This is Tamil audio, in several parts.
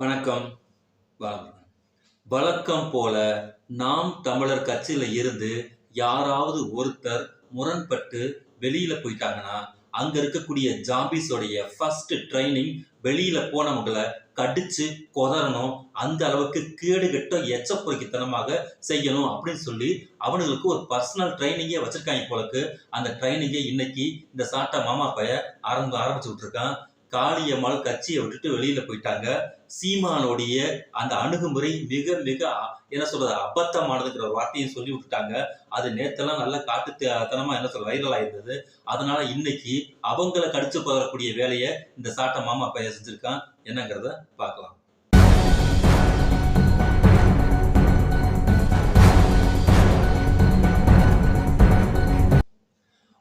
வணக்கம். வழக்கம் போல நாம் தமிழர் கட்சியில இருந்து யாராவது ஒருத்தர் முரண்பட்டு வெளியில போயிட்டாங்கன்னா அங்க இருக்கக்கூடிய ஜாம்பிஸோடைய ஃபர்ஸ்ட் ட்ரைனிங் வெளியில போனவங்களை கடிச்சு கொதறணும் அந்த அளவுக்கு கேடுகட்ட எச்சப்பொறுக்கித்தனமாக செய்யணும் அப்படின்னு சொல்லி அவனுங்களுக்கு ஒரு பர்சனல் ட்ரைனிங்கே வச்சிருக்காங்க போலக்கு. அந்த ட்ரைனிங்கை இன்னைக்கு இந்த சாட்டை மாமா பைய ஆரம்ப ஆரம்பிச்சு விட்டுருக்கான். காளியம்மாள் கட்சியை விட்டுட்டு வெளியில போயிட்டாங்க. சீமானுடைய அந்த அணுகுமுறை மிக மிக அ- என்ன சொல்றது அபத்தமானதுங்கிற ஒரு வார்த்தையும் சொல்லி விட்டுட்டாங்க. அது நேத்தெல்லாம் நல்ல காட்டுத்தனமா என்ன சொல்ற வைரல் ஆயிருந்தது. அதனால இன்னைக்கு அவங்கள கடிச்சு கொதறக்கூடிய வேலையை இந்த சாட்டை மாமா பையன் செஞ்சிருக்கான். என்னங்கிறத பார்க்கலாம்.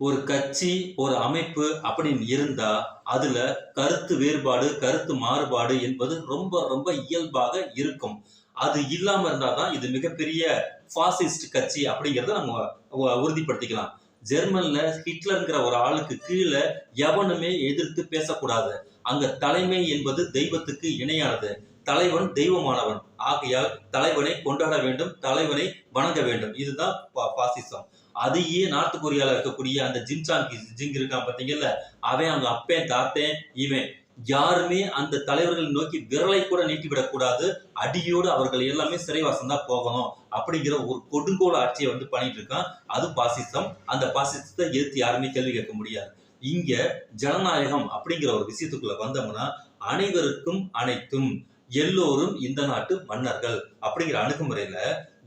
ஒரு கட்சி ஒரு அமைப்பு அப்படின்னு இருந்தா அதுல கருத்து வேறுபாடு கருத்து மாறுபாடு என்பது ரொம்ப ரொம்ப இயல்பாக இருக்கும். அது இல்லாம இருந்தாதான் இது மிகப்பெரிய பாசிஸ்ட் கட்சி அப்படிங்கிறத நம்ம உ- உறுதிப்படுத்திக்கலாம். ஜெர்மன்ல ஹிட்லர்ங்கிற ஒரு ஆளுக்கு கீழே எவனுமே எதிர்த்து பேசக்கூடாது. அங்க தலைமை என்பது தெய்வத்துக்கு இணையானது. தலைவன் தெய்வமானவன். ஆகையால் தலைவனை கொண்டாட வேண்டும் தலைவனை வணங்க வேண்டும். இதுதான் பா- பாசிசம் அதையே நார்த் கொரியால இருக்கக்கூடிய அந்த ஜின்சாங் ஜிங் இருக்கான் பார்த்தீங்கல்ல அவன் அவங்க அப்பேன் தாத்தேன் இவன். யாருமே அந்த தலைவர்களை நோக்கி விரலை கூட நீட்டிவிடக் கூடாது. அடியோடு அவர்கள் எல்லாமே சிறைவாசம் தான் போகணும் அப்படிங்கிற ஒரு கொடுங்கோல் ஆட்சியை வந்து பண்ணிட்டு இருக்கான். அது பாசிசம். அந்த பாசிசத்தை எதிர்த்து யாருமே கேள்வி கேட்க முடியாது. இங்க ஜனநாயகம் அப்படிங்கிற ஒரு விஷயத்துக்குள்ள வந்தோம்னா அனைவருக்கும் அனைத்தும் எல்லோரும் இந்த நாட்டு மன்னர்கள் அப்படிங்கிற அணுகுமுறையில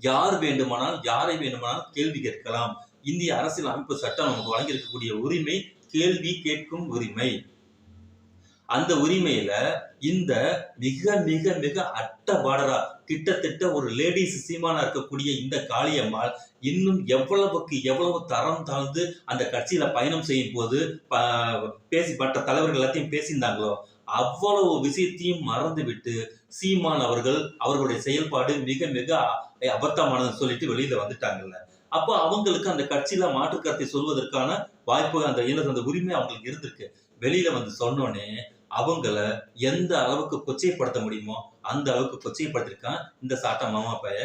யார் வேண்டுமானால் யாரை வேண்டுமானால் கேள்வி கேட்கலாம். இந்திய அரசியல் அமைப்பு சட்டம் நமக்கு வழங்கியிருக்கக்கூடிய உரிமை கேள்வி கேட்கும் உரிமை. அந்த உரிமையில இந்த மிக மிக மிக அட்ட பாடரா கிட்டத்தட்ட ஒரு லேடிஸ் சீமானா இருக்கக்கூடிய இந்த காளியம்மாள் இன்னும் எவ்வளவுக்கு எவ்வளவு தரம் தாழ்ந்து அந்த கட்சியில பயணம் செய்யும் போது ப- பேசி மற்ற தலைவர்கள் எல்லாத்தையும் பேசியிருந்தாங்களோ அவ்வளவு விஷயத்தையும் மறந்து விட்டு சீமான் அவர்கள் அவர்களுடைய செயல்பாடு மிக மிக அபத்தமானதுன்னு சொல்லிட்டு வெளியில வந்துட்டாங்கல்ல. அப்போ அவங்களுக்கு அந்த கட்சியில மாற்று கருத்தை சொல்வதற்கான வாய்ப்பு அந்த என்ன அந்த உரிமை அவங்களுக்கு இருந்திருக்கு. வெளியில வந்து சொன்னோன்னே அவங்கள எந்த அளவுக்கு கொச்சைப்படுத்த முடியுமோ அந்த அளவுக்கு கொச்சைப்படுத்திருக்கான் இந்த சாட்டா மாமா பைய.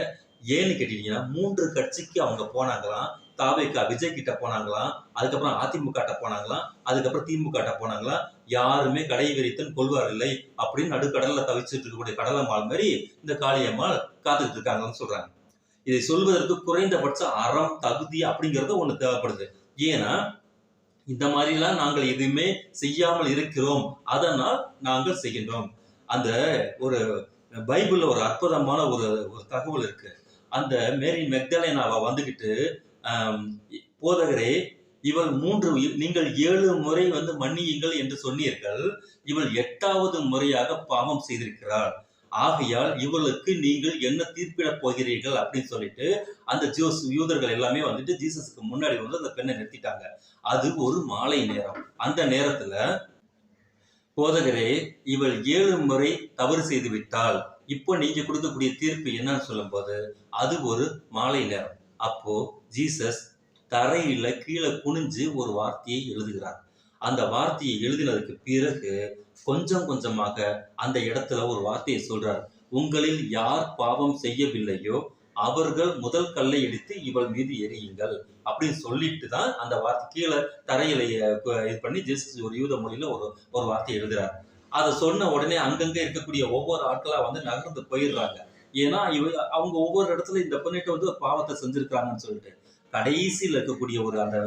ஏன்னு கேட்டீங்கன்னா மூன்று கட்சிக்கு அவங்க போனாங்களாம். தாவேக்கா விஜய் கிட்ட போனாங்களாம் அதுக்கப்புறம் அதிமுக போனாங்களாம் அதுக்கப்புறம் திமுக போனாங்களாம் யாருமே கடை விரித்தன் கொள்வார் இல்லை அப்படின்னு நடுக்கடல்ல தவிச்சிட்டு இருக்கக்கூடிய கடலம்மாள் மாதிரி இந்த காளியம்மாள் காத்துக்கிட்டு இருக்காங்கன்னு சொல்றாங்க. இதை சொல்வதற்கு குறைந்தபட்ச அறம் தகுதி அப்படிங்கிறது ஒண்ணு தேவைப்படுது. ஏன்னா இந்த மாதிரிலாம் நாங்கள் எதுவுமே செய்யாமல் இருக்கிறோம். அதனால் நாங்கள் செய்கின்றோம். அந்த ஒரு பைபிள்ல ஒரு அற்புதமான ஒரு ஒரு தகவல் இருக்கு. அந்த மேரி மெக்தலேனாவை வந்துகிட்டு போதகரே இவள் மூன்று நீங்கள் ஏழு முறை வந்து மன்னியுங்கள் என்று சொன்னீர்கள். இவள் எட்டாவது முறையாக பாவம் செய்திருக்கிறாள். ஆகையால் இவளுக்கு நீங்கள் என்ன தீர்ப்பிடப் போகிறீர்கள் அப்படின்னு சொல்லிட்டு அந்த ஜோஸ் யூதர்கள் எல்லாமே வந்துட்டு ஜீசஸுக்கு முன்னாடி வந்து அந்த பெண்ணை நிறுத்திட்டாங்க. அது ஒரு மாலை நேரம். அந்த நேரத்துல போதகரே இவள் ஏழு முறை தவறு செய்து விட்டால் இப்போ நீங்க கொடுக்கக்கூடிய தீர்ப்பு என்னன்னு சொல்லும்போது அது ஒரு மாலை நேரம். அப்போ ஜீசஸ் தரையில கீழே குனிஞ்சு ஒரு வார்த்தையை எழுதுகிறார். அந்த வார்த்தையை எழுதினதுக்கு பிறகு கொஞ்சம் கொஞ்சமாக அந்த இடத்துல ஒரு வார்த்தையை சொல்றார். உங்களில் யார் பாவம் செய்யவில்லையோ அவர்கள் முதல் கல்லை எடுத்து இவள் மீது எரியுங்கள் அப்படின்னு சொல்லிட்டு தான் அந்த வார்த்தை கீழே தரையில இது பண்ணி ஜஸ்ட் ஒரு யூத மொழியில ஒரு ஒரு வார்த்தை எழுதுறாரு. அதை சொன்ன உடனே அங்கங்க இருக்கக்கூடிய ஒவ்வொரு ஆட்களா வந்து நகர்ந்து போயிடுறாங்க. ஏன்னா இவ அவங்க ஒவ்வொரு இடத்துல இந்த பெண்ணிட்ட வந்து ஒரு பாவத்தை செஞ்சிருக்கிறாங்கன்னு சொல்லிட்டு கடைசியில் இருக்கக்கூடிய ஒரு அந்த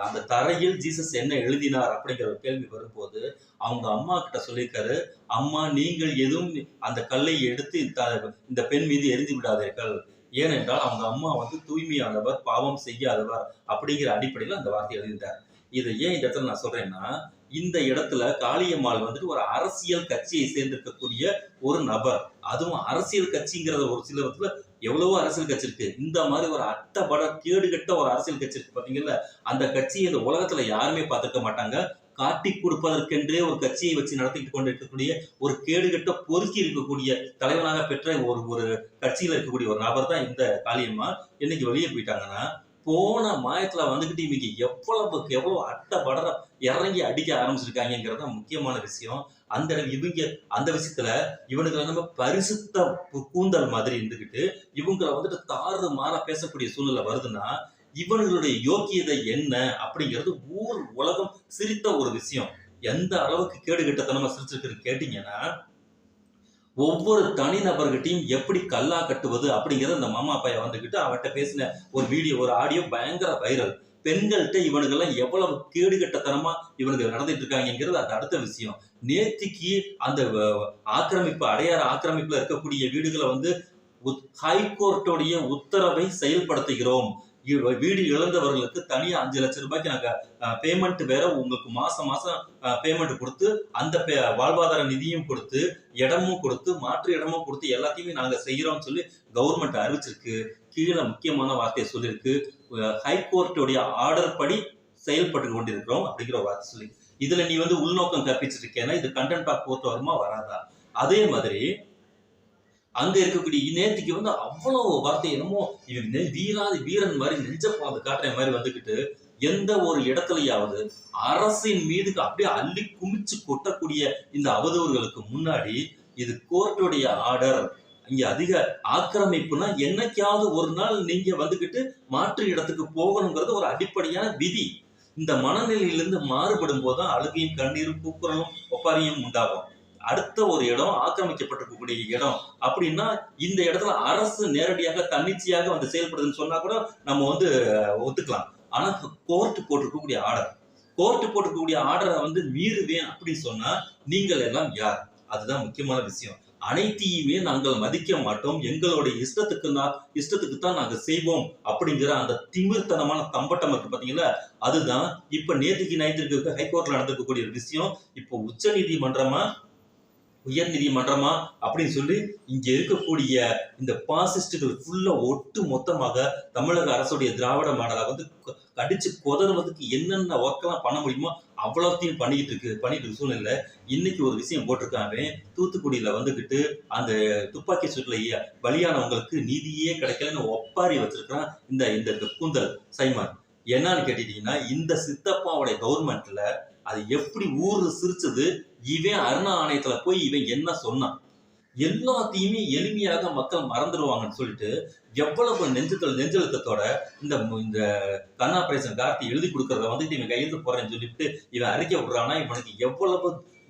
அந்த தரையில் ஜீசஸ் என்ன எழுதினார் அப்படிங்கிற ஒரு கேள்வி வரும்போது அவங்க அம்மா கிட்ட சொல்லியிருக்காரு அம்மா நீங்கள் எதுவும் அந்த கல்லை எடுத்து இந்த- இந்த பெண் மீது எரிந்து விடாதீர்கள். ஏனென்றால் அவங்க அம்மா வந்து தூய்மையானவர் பாவம் செய்யாதவர் அப்படிங்கிற அடிப்படையில் அந்த வார்த்தை எழுதிட்டார் இதை ஏன் இந்த இடத்துல நான் சொல்றேன்னா இந்த இடத்துல காளியம்மாள் வந்துட்டு ஒரு அரசியல் கட்சியை சேர்ந்திருக்கக்கூடிய ஒரு நபர். அதுவும் அரசியல் கட்சிங்கிறத ஒரு சில இடத்துல எவ்வளவோ அரசியல் கட்சி இருக்கு. இந்த மாதிரி ஒரு அட்டபட கேடுகட்ட ஒரு அரசியல் கட்சி இருக்கு பாத்தீங்கல்ல? அந்த கட்சியை இந்த உலகத்துல யாருமே பார்த்துக்க மாட்டாங்க. காட்டி கொடுப்பதற்கென்றே ஒரு கட்சியை வச்சு நடத்திட்டு கொண்டு இருக்கக்கூடிய ஒரு கேடுகட்ட பொறுக்கி இருக்கக்கூடிய தலைவனாக பெற்ற ஒரு ஒரு கட்சியில இருக்கக்கூடிய ஒரு நபர் தான் இந்த காளியம்மா இன்னைக்கு வெளியே போயிட்டாங்கன்னா போன மாயத்துல வந்துகிட்டு இன்னைக்கு எவ்வளவுக்கு எவ்வளவு அட்டை படற இறங்கி அடிக்க ஆரம்பிச்சிருக்காங்கிறது தான் முக்கியமான விஷயம். அந்த இவங்க அந்த விஷயத்துல இவனுக்கு நம்ம பரிசுத்த கூந்தல் மாதிரி இருந்துகிட்டு இவங்களை வந்துட்டு தாறு மாற பேசக்கூடிய சூழ்நிலை வருதுன்னா இவனுங்களுடைய யோக்கியதை என்ன அப்படிங்கிறது ஊர் உலகம் சிரித்த ஒரு விஷயம். எந்த அளவுக்கு கேடு கிட்டத்தனமா சிரிச்சிருக்கு கேட்டீங்கன்னா ஒவ்வொரு தனிநபர்கிட்டையும் எப்படி கல்லா கட்டுவது அப்படிங்கிறத அந்த மாமா பையன் வந்துக்கிட்டு அவன்கிட்ட பேசின ஒரு வீடியோ ஒரு ஆடியோ பயங்கர வைரல் பெண்கள்கிட்ட இவனுங்கெல்லாம் எவ்வளவு கேடுகட்டத்தனமா இவனுக்கு நடந்துட்டு இருக்காங்கிறது அது அடுத்த விஷயம். நேத்திக்கு அந்த ஆக்கிரமிப்பு அடையாறு ஆக்கிரமிப்புல இருக்கக்கூடிய வீடுகளை வந்து ஹைகோர்ட்டுடைய உத்தரவை செயல்படுத்துகிறோம். வீடு இழந்தவர்களுக்கு தனியா அஞ்சு லட்சம் ரூபாய்க்கு நாங்க பேமெண்ட் வேற உங்களுக்கு மாசம் மாசம் பேமெண்ட் கொடுத்து அந்த பே- வாழ்வாதார நிதியும் கொடுத்து இடமும் கொடுத்து மாற்று இடமும் கொடுத்து எல்லாத்தையுமே நாங்க செய்யறோம்னு சொல்லி கவர்மெண்ட் அறிவிச்சிருக்கு. கீழே முக்கியமான வார்த்தையை சொல்லியிருக்கு. ஹைகோர்ட்டுடைய ஆர்டர் படி செயல்பட்டு கொண்டிருக்கிறோம் அப்படிங்கிற வார்த்தை சொல்லி இதுல நீ வந்து உள்நோக்கம் கற்பிச்சிருக்கேன்னா இது கண்டென்ட் ஆஃப் கோர்ட் வருமா வராதா? அதே மாதிரி அங்கே இருக்கக்கூடிய நேத்திக்கு வந்து அவ்வளோ வார்த்தை என்னமோ இவன் வீராதி வீரன் மாதிரி நெஞ்ச பாந்து காட்டுற மாதிரி வந்துக்கிட்டு எந்த ஒரு இடத்துலையாவது அரசின் மீது அப்படியே அள்ளி குமிச்சு கொட்டக்கூடிய இந்த அவதூறுகளுக்கு முன்னாடி இது கோர்ட்டுடைய ஆர்டர். இங்க அதிக ஆக்கிரமிப்புனா என்னைக்காவது ஒரு நாள் நீங்க வந்துகிட்டு மாற்று இடத்துக்கு போகணுங்கிறது ஒரு அடிப்படையான விதி. இந்த மனநிலையிலிருந்து மாறுபடும் போதுதான் அழுகையும் கண்ணீரும் கூக்குரலும் ஒப்பாரியும் உண்டாகும். அடுத்த ஒரு இடம் ஆக்கிரமிக்கப்பட்டிருக்கக்கூடிய இடம் அப்படின்னா இந்த இடத்துல அரசு நேரடியாக தன்னிச்சையாக வந்து செயல்படுதுன்னு சொன்னா கூட நம்ம வந்து ஒத்துக்கலாம். ஆனா கோர்ட் போட்டிருக்கக்கூடிய ஆர்டர் கோர்ட் போட்டிருக்கக்கூடிய ஆர்டரை வந்து மீறுவேன் அப்படின்னு சொன்னா நீங்கள் எல்லாம் யார்? அதுதான் முக்கியமான விஷயம். அனைத்தையுமே நாங்கள் மதிக்க மாட்டோம். எங்களுடைய இஷ்டத்துக்கு தான் இஷ்டத்துக்கு தான் நாங்கள் செய்வோம் அப்படிங்கிற அந்த திமிர்த்தனமான தம்பட்டம் இருக்கு பாத்தீங்களா? அதுதான் இப்ப நேற்றுக்கு நைத்திற்கு ஹைகோர்ட்ல நடந்திருக்கக்கூடிய விஷயம். இப்போ உச்ச நீதிமன்றமா உயர் நீதிமன்றமா அப்படின்னு சொல்லி இங்க இருக்கக்கூடிய இந்த பாசிஸ்டுகள் ஃபுல்லா ஒட்டு மொத்தமாக தமிழக அரசுடைய திராவிட மாடலை வந்து கடிச்சு கொதறுவதற்கு என்னென்ன ஒர்க்கெல்லாம் பண்ண முடியுமோ அவ்வளோத்தையும் பண்ணிக்கிட்டு இருக்கு பண்ணிட்டு இருக்க சூழ்நிலை இன்னைக்கு ஒரு விஷயம் போட்டிருக்காங்க. தூத்துக்குடியில வந்துகிட்டு அந்த துப்பாக்கி சூட்டில் பலியானவங்களுக்கு நீதியே கிடைக்கலன்னு ஒப்பாரி வச்சிருக்கிறான் இந்த இந்த கூந்தல் சைமான். என்னன்னு கேட்டுட்டீங்கன்னா இந்த சித்தப்பாவுடைய கவர்மெண்ட்ல அது எப்படி ஊர் சிரிச்சது? இவன் அருணா ஆணையத்துல போய் இவன் என்ன சொன்னான்? எல்லாத்தையுமே எளிமையாக மக்கள் மறந்துடுவாங்கன்னு சொல்லிட்டு எவ்வளவு நெஞ்சத்தில் நெஞ்சழுத்தத்தோட இந்த இந்த கண்ணா பிரேசன் கார்த்தி எழுதி கொடுக்கறத வந்துட்டு இவன் கையெழுத்து போறேன்னு சொல்லிட்டு இவன் அறிக்கை விடுறான்னா இவனுக்கு எவ்வளவு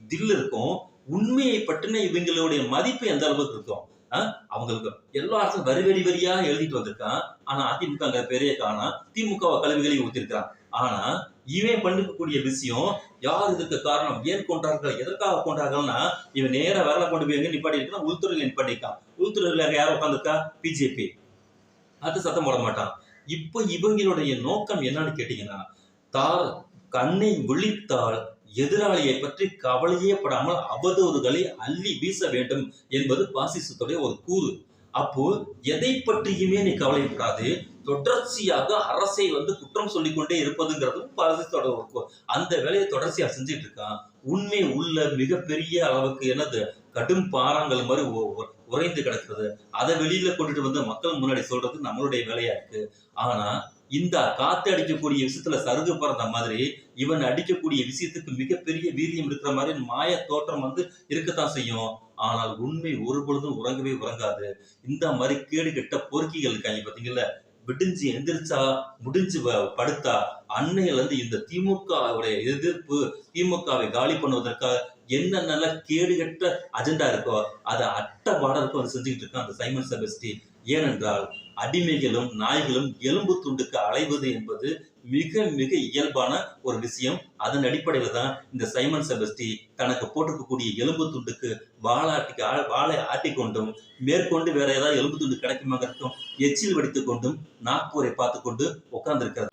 தில் இருக்கும்? உண்மையை பற்றின இவங்களுடைய மதிப்பு எந்த அளவுக்கு இருக்கும்? ஆ? அவங்களுக்கு எல்லா அரசும் வரி வரி வரியாக எழுதிட்டு வந்திருக்கான். ஆனா அதிமுக பெரிய காணா திமுக கல்விகளை ஊத்திருக்கான் ஆனா இவன் பண்ணிக்கக்கூடிய விஷயம் யார் இதுக்கு காரணம்? ஏன் கொண்டார்கள் எதற்காக கொண்டார்கள்னா இவன் நேர வேலை கொண்டு போய் எங்க நிப்பாட்டி இருக்கான் உள்துறையில் நிப்பாட்டிருக்கான் உள்துறையில் யார் உட்காந்துருக்கா பிஜேபி. அது சத்தம் போட மாட்டான். இப்போ இவங்களுடைய நோக்கம் என்னன்னு கேட்டீங்கன்னா தார் கண்ணை விழித்தால் எதிராளியை பற்றி கவலையே படாமல் அவதூறுகளை அள்ளி வீச வேண்டும் என்பது பாசிசத்துடைய ஒரு கூறு. அப்போ எதை பற்றியுமே நீ கவலைப்படாது. தொடர்ச்சியாக அரசை வந்து குற்றம் சொல்லிக்கொண்டே இருப்பதுங்கிறதும் அரசோட ஒரு அந்த வேலையை தொடர்ச்சியா செஞ்சுட்டு இருக்கான் உண்மை உள்ள மிகப்பெரிய அளவுக்கு என்னது? கடும் பாறாங்கல் மாதிரி உறைந்து கிடக்கிறது. அதை வெளியில கொண்டுட்டு வந்து மக்கள் முன்னாடி சொல்றது நம்மளுடைய வேலையா இருக்கு. ஆனா இந்த காத்து அடிக்கக்கூடிய விஷயத்துல சருகு பிறந்த மாதிரி இவன் அடிக்கக்கூடிய விஷயத்துக்கு மிகப்பெரிய வீரியம் இருக்கிற மாதிரி மாய தோற்றம் வந்து இருக்கத்தான் செய்யும். ஆனால் உண்மை ஒரு பொழுதும் உறங்கவே உறங்காது. இந்த மாதிரி கேடு கெட்ட பொறுக்கிகள் இருக்காங்க பாத்தீங்கல்ல? விடிஞ்சு எந்திரிச்சா முடிஞ்சு வ- படுத்தா அன்னையில இருந்து இந்த திமுகவுடைய எதிர்ப்பு திமுகவை காலி பண்ணுவதற்காக என்னென்னலாம் கேடுகட்ட அஜெண்டா இருக்கோ அதை அட்ட பாடலுக்கு வந்து செஞ்சுக்கிட்டு இருக்கான் அந்த சைமன் செபஸ்டி ஏனென்றால் அடிமைகளும் நாய்களும் எலும்பு துண்டுக்கு அலைவது என்பது மிக மிக இயல்பான ஒரு விஷயம். அதன் அடிப்படையில் தான் இந்த சைமன் செபஸ்டி தனக்கு போட்டிருக்கக்கூடிய எலும்பு துண்டுக்கு வாழாட்டி வாழை ஆட்டி கொண்டும் மேற்கொண்டு வேற ஏதாவது எலும்பு துண்டு கிடைக்குமாங்கிறதுக்கும் எச்சில் வடித்துக் கொண்டும் நாக்பூரை பார்த்து கொண்டு உட்கார்ந்து இருக்கிறது